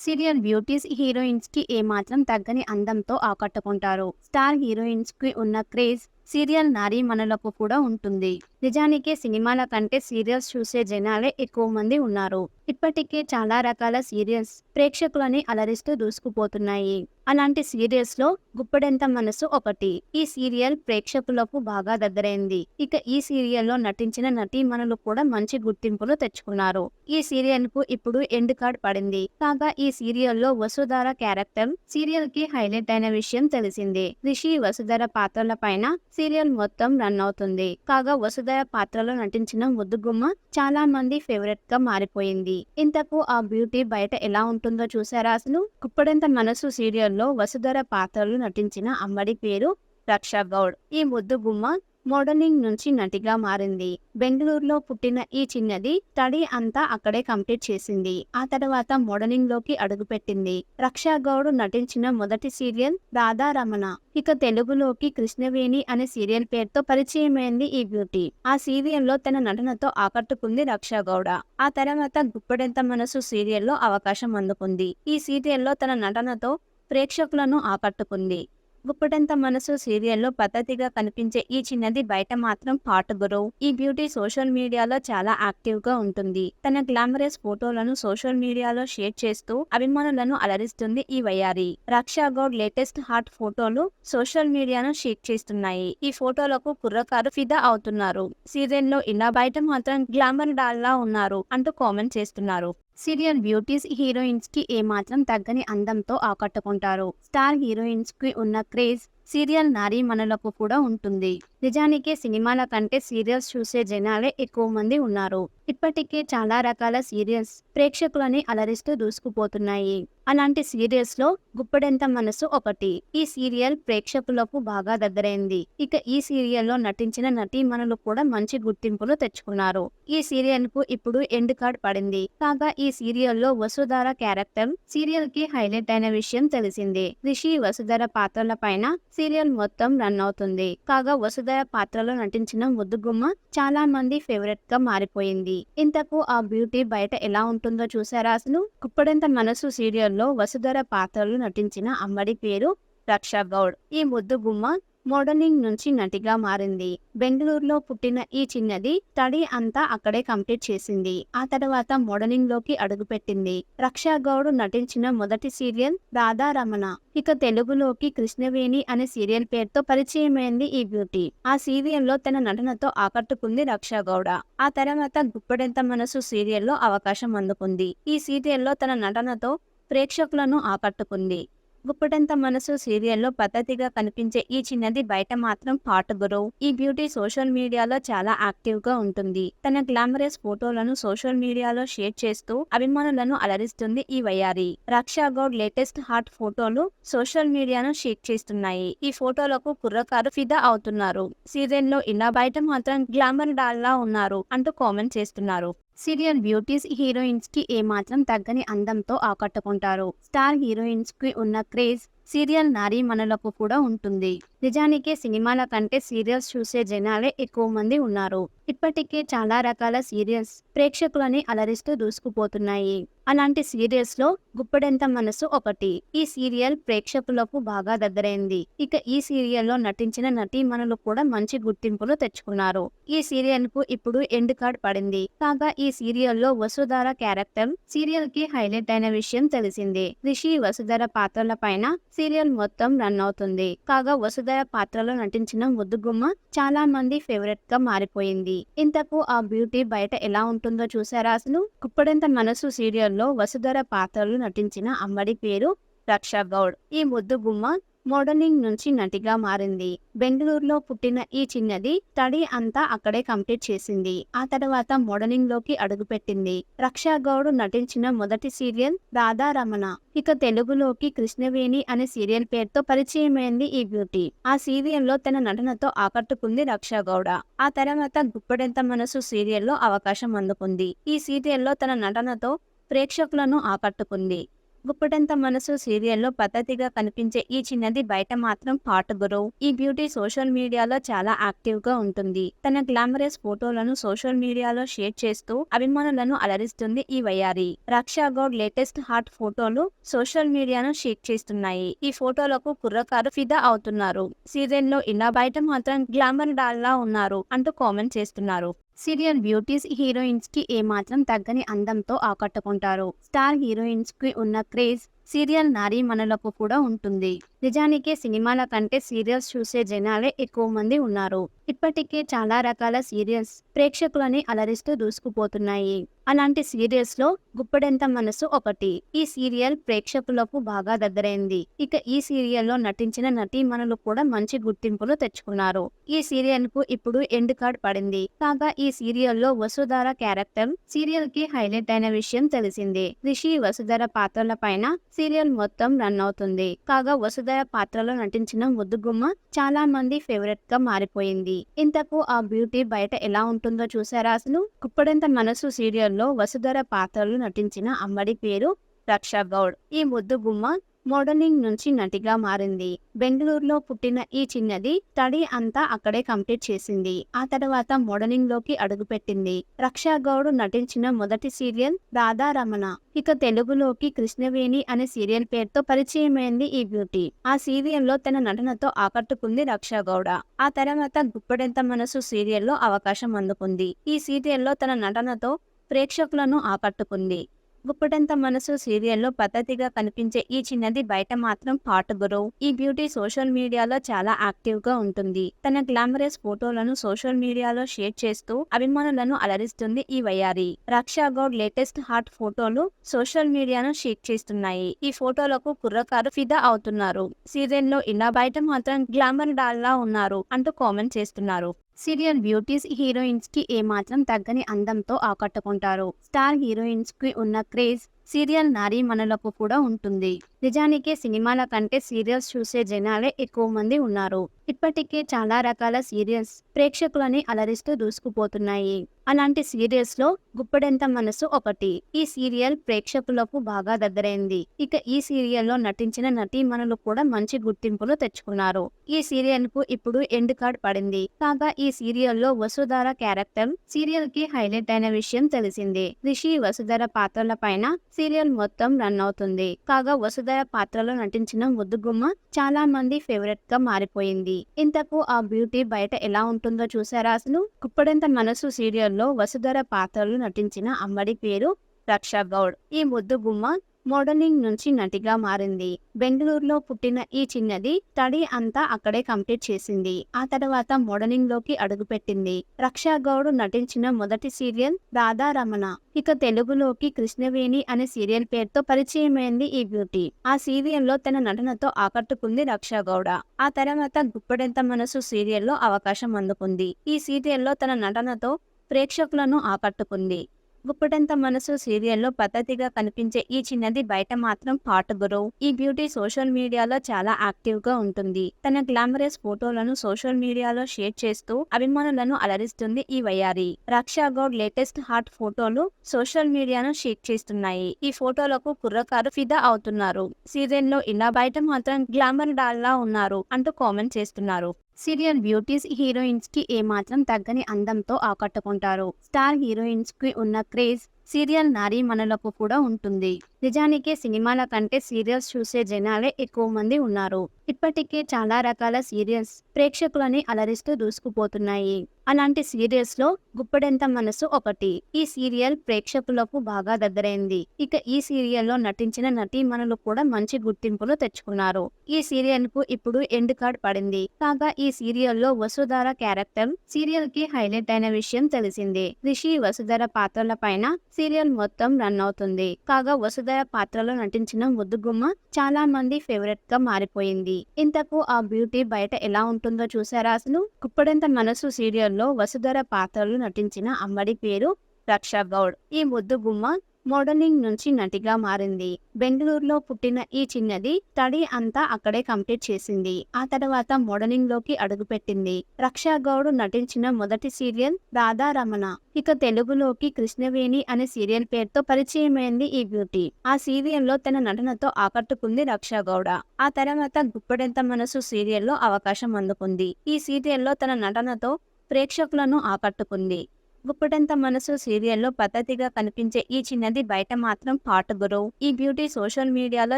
Serial beauties హీరోయిన్స్కి ఏమాత్రం తగ్గని అందంతో ఆకట్టుకుంటారు. స్టార్ హీరోయిన్స్కి ఉన్న క్రేజ్ సీరియల్ నారీమణులకు కూడా ఉంటుంది. నిజానికి సినిమాల కంటే సీరియల్స్ చూసే జనాలే ఎక్కువ మంది ఉన్నారు. ఇప్పటికే చాలా రకాల సీరియల్స్ ప్రేక్షకులని అలరిస్తూ దూసుకుపోతున్నాయి. అలాంటి సీరియల్స్లో గుప్పడెంత మనసు ఒకటి. ఈ సీరియల్ ప్రేక్షకులకు బాగా దగ్గరైంది. ఇక ఈ సీరియల్లో నటించిన నటీమణులు కూడా మంచి గుర్తింపులు తెచ్చుకున్నారు. ఈ సీరియల్కు ఇప్పుడు ఎండ్ కార్డ్ పడింది. కాగా ఈ సీరియల్లో వసుధార క్యారెక్టర్ సీరియల్కి హైలైట్ అయిన విషయం తెలిసిందే. రిషి వసుధర పాత్రల పైన సీరియల్ మొత్తం రన్ అవుతుంది. కాగా వసుధ పాత్రలో నటించిన ముద్దుగుమ్మ చాలా మంది ఫేవరెట్గా మారిపోయింది. ఇంతకు ఆ బ్యూటీ బయట ఎలా ఉంటుందో చూసారా అసలు? కుప్పడంత మనసు సీరియల్లో వసుధర పాత్రలు నటించిన అమ్మడి పేరు రక్షా గౌడ్. ఈ ముద్దుగుమ్మ మోడలింగ్ నుంచి నటిగా మారింది. బెంగళూరులో పుట్టిన ఈ చిన్నది స్టడీ అంతా అక్కడే కంప్లీట్ చేసింది. ఆ తర్వాత మోడలింగ్లోకి అడుగుపెట్టింది. రక్షా గౌడ్ నటించిన మొదటి సీరియల్ రాధారమణ. ఇక తెలుగులోకి కృష్ణవేణి అనే సీరియల్ పేరుతో పరిచయమైంది ఈ బ్యూటీ. ఆ సీరియల్లో తన నటనతో ఆకట్టుకుంది రక్షా గౌడ ఆ తర్వాత గుప్పడెంత మనసు సీరియల్లో అవకాశం అందుకుంది. ఈ సీరియల్లో తన నటనతో ప్రేక్షకులను ఆకట్టుకుంది. గుప్పటంత మనసు సీరియల్లో పద్ధతిగా కనిపించే ఈ చిన్నది బయట మాత్రం హాట్ గురో. ఈ బ్యూటీ సోషల్ మీడియాలో చాలా యాక్టివ్గా ఉంటుంది. తన గ్లామరస్ ఫోటోలను సోషల్ మీడియాలో షేర్ చేస్తూ అభిమానులను అలరిస్తుంది ఈ వయారి రక్షా గౌడ్ లేటెస్ట్ హాట్ ఫోటోలు సోషల్ మీడియాను షేర్ చేస్తున్నాయి. ఈ ఫోటోలకు కుర్రకారు ఫిదా అవుతున్నారు. సీరియల్లో ఇలా బయట మాత్రం గ్లామర్ డాల్లా ఉన్నారు అంటూ కామెంట్ చేస్తున్నారు. సీరియల్ బ్యూటీస్ హీరోయిన్స్కి ఏమాత్రం తగ్గని అందంతో ఆకట్టుకుంటారు. స్టార్ హీరోయిన్స్కి ఉన్న క్రేజ్ సీరియల్ నారీమణులకు కూడా ఉంటుంది. నిజానికి సినిమాల కంటే సీరియల్స్ చూసే జనాలే ఎక్కువ మంది ఉన్నారు. ఇప్పటికే చాలా రకాల సీరియల్స్ ప్రేక్షకులని అలరిస్తూ దూసుకుపోతున్నాయి. అలాంటి సీరియల్స్లో గుప్పడెంత మనసు ఒకటి. ఈ సీరియల్ ప్రేక్షకులకు బాగా దగ్గరైంది. ఇక ఈ సీరియల్లో నటించిన నటీమణులు కూడా మంచి గుర్తింపులు తెచ్చుకున్నారు. ఈ సీరియల్కు ఇప్పుడు ఎండ్ కార్డ్ పడింది. కాగా ఈ సీరియల్లో వసుధార క్యారెక్టర్ సీరియల్కి హైలైట్ అయిన విషయం తెలిసింది. రిషి వసుధర పాత్రల పైన సీరియల్ మొత్తం రన్ అవుతుంది. కాగా వసుధ పాత్రలో నటించిన ముద్దుగుమ్మ చాలా మంది ఫేవరెట్గా మారిపోయింది. ఇంతకు ఆ బ్యూటీ బయట ఎలా ఉంటుందో చూసారా అసలు? కుప్పడంత మనసు సీరియల్లో వసుధర పాత్రలు నటించిన అమ్మడి పేరు రక్షా గౌడ్. ఈ ముద్దుగుమ్మ మోడలింగ్ నుంచి నటిగా మారింది. బెంగళూరులో పుట్టిన ఈ చిన్నది స్టడీ అంతా అక్కడే కంప్లీట్ చేసింది. ఆ తర్వాత మోడలింగ్లోకి అడుగుపెట్టింది. రక్షా గౌడ్ నటించిన మొదటి సీరియల్ రాధారమణ ఇక తెలుగులోకి కృష్ణవేణి అనే సీరియల్ పేరుతో పరిచయమైంది ఈ బ్యూటీ. ఆ సీరియల్లో తన నటనతో ఆకట్టుకుంది రక్షా గౌడ. ఆ తర్వాత గుప్పడెంత మనసు సీరియల్లో అవకాశం అందుకుంది. ఈ సీరియల్లో తన నటనతో ప్రేక్షకులను ఆకట్టుకుంది. గుప్పటంత మనసు సీరియల్లో పద్ధతిగా కనిపించే ఈ చిన్నది బయట మాత్రం హాట్ గురో. ఈ బ్యూటీ సోషల్ మీడియాలో చాలా యాక్టివ్గా ఉంటుంది. తన గ్లామరస్ ఫోటోలను సోషల్ మీడియాలో షేర్ చేస్తూ అభిమానులను అలరిస్తుంది ఈ వయారి రక్షా గౌడ్ లేటెస్ట్ హాట్ ఫోటోలు సోషల్ మీడియాను షేర్ చేస్తున్నాయి. ఈ ఫోటోలకు కుర్రకారు ఫిదా అవుతున్నారు. సీరియల్లో ఇలా బయట మాత్రం గ్లామర్ డాల్లా ఉన్నారు అంటూ కామెంట్ చేస్తున్నారు. సీరియల్ బ్యూటీస్ హీరోయిన్స్కి ఏమాత్రం తగ్గని అందంతో ఆకట్టుకుంటారు. స్టార్ హీరోయిన్స్కి ఉన్న క్రేజ్ సీరియల్ నారీమణులకు కూడా ఉంటుంది. నిజానికి సినిమాల కంటే సీరియల్స్ చూసే జనాలే ఎక్కువ మంది ఉన్నారు. ఇప్పటికే చాలా రకాల సీరియల్స్ ప్రేక్షకులని అలరిస్తూ దూసుకుపోతున్నాయి. అలాంటి సీరియల్స్లో గుప్పడెంత మనసు ఒకటి. ఈ సీరియల్ ప్రేక్షకులకు బాగా దగ్గరైంది. ఇక ఈ సీరియల్లో నటించిన నటీమణులు కూడా మంచి గుర్తింపులు తెచ్చుకున్నారు. ఈ సీరియల్కు ఇప్పుడు ఎండ్ కార్డ్ పడింది. కాగా ఈ సీరియల్లో వసుధార క్యారెక్టర్ సీరియల్కి హైలైట్ అయిన విషయం తెలిసిందే. రిషి వసుధర పాత్రల పైన సీరియల్ మొత్తం రన్ అవుతుంది. కాగా వసుధర పాత్రలో నటించిన ముద్దుగుమ్మ చాలా మంది ఫేవరెట్గా మారిపోయింది. ఇంతకు ఆ బ్యూటీ బయట ఎలా ఉంటుందో చూసారా అసలు? కుప్పడంత మనసు సీరియల్లో వసుధర పాత్రలు నటించిన అమ్మడి పేరు రక్షా గౌడ్. ఈ ముద్దుగుమ్మ మోడలింగ్ నుంచి నటిగా మారింది. బెంగళూరులో పుట్టిన ఈ చిన్నది స్టడీ అంతా అక్కడే కంప్లీట్ చేసింది. ఆ తర్వాత మోడలింగ్లోకి అడుగుపెట్టింది. రక్షా గౌడ్ నటించిన మొదటి సీరియల్ రాధారమణ ఇక తెలుగులోకి కృష్ణవేణి అనే సీరియల్ పేరుతో పరిచయమైంది ఈ బ్యూటీ. ఆ సీరియల్లో తన నటనతో ఆకట్టుకుంది రక్షా గౌడ. ఆ తర్వాత గుప్పడెంత మనసు సీరియల్లో అవకాశం అందుకుంది. ఈ సీరియల్లో తన నటనతో ప్రేక్షకులను ఆకట్టుకుంది. గుప్పటంత మనసు సీరియల్లో పద్ధతిగా కనిపించే ఈ చిన్నది బయట మాత్రం హాట్ గురో. ఈ బ్యూటీ సోషల్ మీడియాలో చాలా యాక్టివ్గా ఉంటుంది. తన గ్లామరస్ ఫోటోలను సోషల్ మీడియాలో షేర్ చేస్తూ అభిమానులను అలరిస్తుంది ఈ వయారి రక్షా గౌడ్ లేటెస్ట్ హాట్ ఫోటోలు సోషల్ మీడియాను షేర్ చేస్తున్నాయి. ఈ ఫోటోలకు కుర్రకారు ఫిదా అవుతున్నారు. సీరియల్లో ఇలా బయట మాత్రం గ్లామర్ డాల్ లా ఉన్నారు అంటూ కామెంట్ చేస్తున్నారు. సీరియల్ బ్యూటీస్ హీరోయిన్స్కి ఏమాత్రం తగ్గని అందంతో ఆకట్టుకుంటారు. స్టార్ హీరోయిన్స్కి ఉన్న క్రేజ్ సీరియల్ నారీమణులకు కూడా ఉంటుంది. నిజానికి సినిమాల కంటే సీరియల్స్ చూసే జనాలే ఎక్కువ మంది ఉన్నారు. ఇప్పటికే చాలా రకాల సీరియల్స్ ప్రేక్షకులని అలరిస్తూ దూసుకుపోతున్నాయి. అలాంటి సీరియల్స్లో గుప్పడెంత మనసు ఒకటి. ఈ సీరియల్ ప్రేక్షకులకు బాగా దగ్గరైంది. ఇక ఈ సీరియల్లో నటించిన నటీమణులు కూడా మంచి గుర్తింపులు తెచ్చుకున్నారు. ఈ సీరియల్కు ఇప్పుడు ఎండ్ కార్డ్ పడింది. కాగా ఈ సీరియల్లో వసుధార క్యారెక్టర్ సీరియల్కి హైలైట్ అయిన విషయం తెలిసిందే. రిషి వసుధర పాత్రల పైన సీరియల్ మొత్తం రన్ అవుతుంది. కాగా వసుధర పాత్రలో నటించిన ముద్దుగుమ్మ చాలా మంది ఫేవరెట్గా మారిపోయింది. ఇంతకు ఆ బ్యూటీ బయట ఎలా ఉంటుందో చూసారా అసలు? కుప్పడంత మనసు సీరియల్లో వసుధర పాత్రలు నటించిన అమ్మడి పేరు రక్షా గౌడ్. ఈ ముద్దుగుమ్మ మోడలింగ్ నుంచి నటిగా మారింది. బెంగళూరులో పుట్టిన ఈ చిన్నది స్టడీ అంతా అక్కడే కంప్లీట్ చేసింది. ఆ తర్వాత మోడలింగ్లోకి అడుగుపెట్టింది. రక్షా గౌడ్ నటించిన మొదటి సీరియల్ రాధారమణ ఇక తెలుగులోకి కృష్ణవేణి అనే సీరియల్ పేరుతో పరిచయమైంది ఈ బ్యూటీ. ఆ సీరియల్లో తన నటనతో ఆకట్టుకుంది రక్షా గౌడ. ఆ తర్వాత గుప్పడెంత మనసు సీరియల్లో అవకాశం అందుకుంది. ఈ సీరియల్లో తన నటనతో ప్రేక్షకులను ఆకట్టుకుంది. గుప్పటంత మనసు సీరియల్లో పద్ధతిగా కనిపించే ఈ చిన్నది బయట మాత్రం హాట్ గురు. ఈ బ్యూటీ సోషల్ మీడియాలో చాలా యాక్టివ్గా ఉంటుంది. తన గ్లామరస్ ఫోటోలను సోషల్ మీడియాలో షేర్ చేస్తూ అభిమానులను అలరిస్తుంది ఈ వయారి రక్షా గౌడ్ లేటెస్ట్ హాట్ ఫోటోలు సోషల్ మీడియాను షేర్ చేస్తున్నాయి. ఈ ఫోటోలకు కుర్రకారు ఫిదా అవుతున్నారు. సీరియల్లో ఇలా బయట మాత్రం గ్లామర్ డాల్ లా ఉన్నారు అంటూ కామెంట్ చేస్తున్నారు. సీరియల్ బ్యూటీస్ హీరోయిన్స్కి ఏమాత్రం తగ్గని అందంతో ఆకట్టుకుంటారు. స్టార్ హీరోయిన్స్కి ఉన్న క్రేజ్ సీరియల్ నారీమణులకు కూడా ఉంటుంది. నిజానికి సినిమాల కంటే సీరియల్స్ చూసే జనాలే ఎక్కువ మంది ఉన్నారు. ఇప్పటికే చాలా రకాల సీరియల్స్ ప్రేక్షకులని అలరిస్తూ దూసుకుపోతున్నాయి. అలాంటి సీరియల్స్లో గుప్పడెంత మనసు ఒకటి. ఈ సీరియల్ ప్రేక్షకులకు బాగా దగ్గరైంది. ఇక ఈ సీరియల్లో నటించిన నటీమణులు కూడా మంచి గుర్తింపులు తెచ్చుకున్నారు. ఈ సీరియల్కు ఇప్పుడు ఎండ్ కార్డ్ పడింది. కాగా ఈ సీరియల్లో వసుధార క్యారెక్టర్ సీరియల్కి హైలైట్ అయిన విషయం తెలిసింది. రిషి వసుధర పాత్రల పైన సీరియల్ మొత్తం రన్ అవుతుంది. కాగా వసుధ పాత్రలో నటించిన ముద్దుగుమ్మ చాలా మంది ఫేవరెట్గా మారిపోయింది. ఇంతకు ఆ బ్యూటీ బయట ఎలా ఉంటుందో చూసారా అసలు? కుప్పడంత మనసు సీరియల్లో వసుధర పాత్రలు నటించిన అమ్మడి పేరు రక్షా గౌడ్. ఈ ముద్దుగుమ్మ మోడలింగ్ నుంచి నటిగా మారింది. బెంగళూరులో పుట్టిన ఈ చిన్నది స్టడీ అంతా అక్కడే కంప్లీట్ చేసింది. ఆ తర్వాత మోడలింగ్లోకి అడుగుపెట్టింది. రక్షా గౌడ్ నటించిన మొదటి సీరియల్ రాధారమణ ఇక తెలుగులోకి కృష్ణవేణి అనే సీరియల్ పేరుతో పరిచయమైంది ఈ బ్యూటీ. ఆ సీరియల్లో తన నటనతో ఆకట్టుకుంది రక్షా గౌడ. ఆ తర్వాత గుప్పడెంత మనసు సీరియల్లో అవకాశం అందుకుంది. ఈ సీరియల్లో తన నటనతో ప్రేక్షకులను ఆకట్టుకుంది. గుప్పటంత మనసు సీరియల్లో పద్ధతిగా కనిపించే ఈ చిన్నది బయట మాత్రం హాట్ గురో ఈ బ్యూటీ సోషల్ మీడియాలో చాలా యాక్టివ్గా ఉంటుంది. తన గ్లామరస్ ఫోటోలను సోషల్ మీడియాలో షేర్ చేస్తూ అభిమానులను అలరిస్తుంది ఈ వయారి రక్షా గౌడ్ లేటెస్ట్ హాట్ ఫోటోలు సోషల్ మీడియాను షేర్ చేస్తున్నాయి. ఈ ఫోటోలకు కుర్రకారు ఫిదా అవుతున్నారు. సీరియల్లో ఇలా బయట మాత్రం గ్లామర్ డాల్ లా ఉన్నారు అంటూ కామెంట్ చేస్తున్నారు. సీరియల్ బ్యూటీస్ హీరోయిన్స్కి ఏమాత్రం తగ్గని అందంతో ఆకట్టుకుంటారు. స్టార్ హీరోయిన్స్కి ఉన్న క్రేజ్ సీరియల్ నారీమణులకు కూడా ఉంటుంది. నిజానికి సినిమాల కంటే సీరియల్స్ చూసే జనాలే ఎక్కువ మంది ఉన్నారు. ఇప్పటికే చాలా రకాల సీరియల్స్ ప్రేక్షకులని అలరిస్తూ దూసుకుపోతున్నాయి. అలాంటి సీరియల్స్లో గుప్పడెంత మనసు ఒకటి. ఈ సీరియల్ ప్రేక్షకులకు బాగా దగ్గరైంది. ఇక ఈ సీరియల్లో నటించిన నటీమణులు కూడా మంచి గుర్తింపులు తెచ్చుకున్నారు. ఈ సీరియల్కు ఇప్పుడు ఎండ్ కార్డ్ పడింది. కాగా ఈ సీరియల్లో వసుధార క్యారెక్టర్ సీరియల్కి హైలైట్ అయిన విషయం తెలిసింది. రిషి వసుధర పాత్రల పైన సీరియల్ మొత్తం రన్ అవుతుంది. కాగా వసుధ పాత్రలో నటించిన ముద్దుగుమ్మ చాలా మంది ఫేవరెట్గా మారిపోయింది. ఇంతకు ఆ బ్యూటీ బయట ఎలా ఉంటుందో చూసారా అసలు? కుప్పడంత మనసు సీరియల్లో వసుధర పాత్రలు నటించిన అమ్మడి పేరు రక్షా గౌడ్. ఈ ముద్దుగుమ్మ మోడలింగ్ నుంచి నటిగా మారింది. బెంగళూరులో పుట్టిన ఈ చిన్నది స్టడీ అంతా అక్కడే కంప్లీట్ చేసింది. ఆ తర్వాత మోడలింగ్లోకి అడుగుపెట్టింది. రక్షా గౌడ్ నటించిన మొదటి సీరియల్ రాధారమణ ఇక తెలుగులోకి కృష్ణవేణి అనే సీరియల్ పేరుతో పరిచయమైంది ఈ బ్యూటీ. ఆ సీరియల్లో తన నటనతో ఆకట్టుకుంది రక్షా గౌడ. ఆ తర్వాత గుప్పడెంత మనసు సీరియల్లో అవకాశం అందుకుంది. ఈ సీరియల్లో తన నటనతో ప్రేక్షకులను ఆకట్టుకుంది. గుప్పటంత మనసు సీరియల్లో పద్ధతిగా కనిపించే ఈ చిన్నది బయట మాత్రం పాటగురు ఈ బ్యూటీ సోషల్ మీడియాలో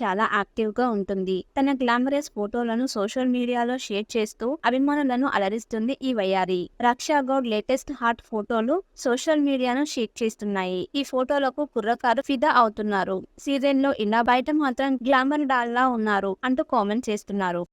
చాలా యాక్టివ్గా ఉంటుంది. తన గ్లామరస్ ఫోటోలను సోషల్ మీడియాలో షేర్ చేస్తూ అభిమానులను అలరిస్తుంది ఈ వయారి రక్షా గౌడ్ లేటెస్ట్ హాట్ ఫోటోలు సోషల్ మీడియాను షేర్ చేస్తున్నాయి. ఈ ఫోటోలకు కుర్రకారు ఫిదా అవుతున్నారు. సీరియల్లో ఇలా బయట మాత్రం గ్లామర్ డాల్లా ఉన్నారు అంటూ కామెంట్ చేస్తున్నారు.